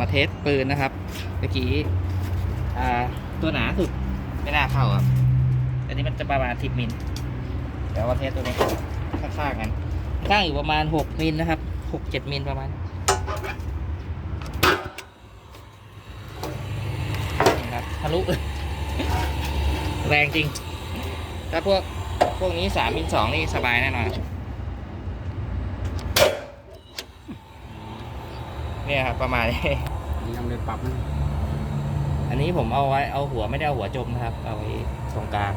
มาเทสปืนนะครับเมื่อกี้ตัวหนาสุดไม่น่าเข้าครับ อันนี้มันจะประมาณ10มิลเดี๋ยวมาเทสตัวนี้ข้างๆกันข้างอยู่ประมาณ6มิลนะครับ6-7มิลประมาณนี่ครับทะลุแรงจริงถ้าพวกพวกนี้สามมิลสองนี่สบายแน่นอน เนี่ยครับประมาณนี้ นี่ยังเลยปรับนะอันนี้ผมเอาไว้เอาหัวไม่ได้เอาหัวจมนะครับ เอาไว้ตรงกลาง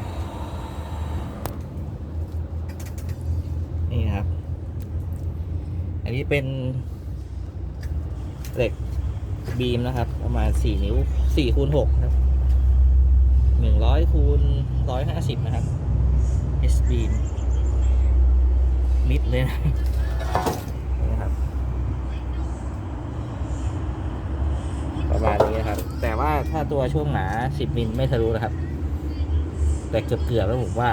นี่นะครับ อันนี้เป็นเหล็กบีมนะครับ ประมาณสี่นิ้วสี่คูณหกครับหนึ่งร้อยคูณร้อยห้าสิบนะครับ S beam มิดเลยนะนี่นะครับ ประมาณนี้นะครับ แต่ ว่าถ้าตัวช่วงหนา 10 มิลไม่ทะลุนะครับ แต่เกือบเกือบๆแล้วผมว่า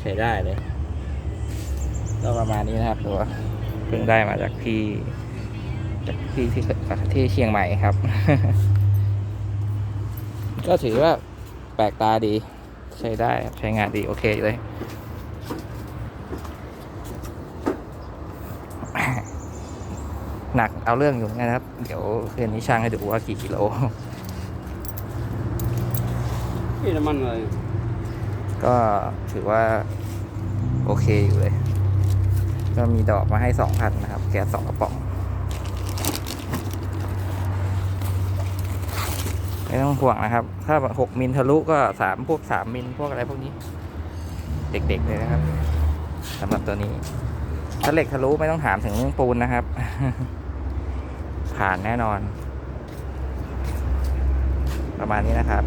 ใช้ได้เลย ก็ประมาณนี้นะครับตัวเพิ่งได้มาจากพี่จากพี่ที่ที่เชียงใหม่ครับ ก็ถือว่าแปลกตาดี ใช้ได้ใช้งานดีโอเคเลย หนักเอาเรื่องอยู่เหมือนกันนะครับ เดี๋ยวคืนนี้ช่างให้ดูว่ากี่กิโลนี่น้ำมันอะไร ก็ถือว่า โอเคอยู่เลย ก็มีดอกมาให้สองพันนะครับ แก๊สสองกระป๋อง ไม่ต้องห่วงนะครับ ถ้าหกมิลทะลุก็สามพวกสามมิลพวกอะไรพวกนี้ เด็กๆเลยนะครับสำหรับตัวนี้ถ้าเหล็กทะลุไม่ต้องถามถึงเรื่องปูนนะครับ ผ่านแน่นอน ประมาณนี้นะครับ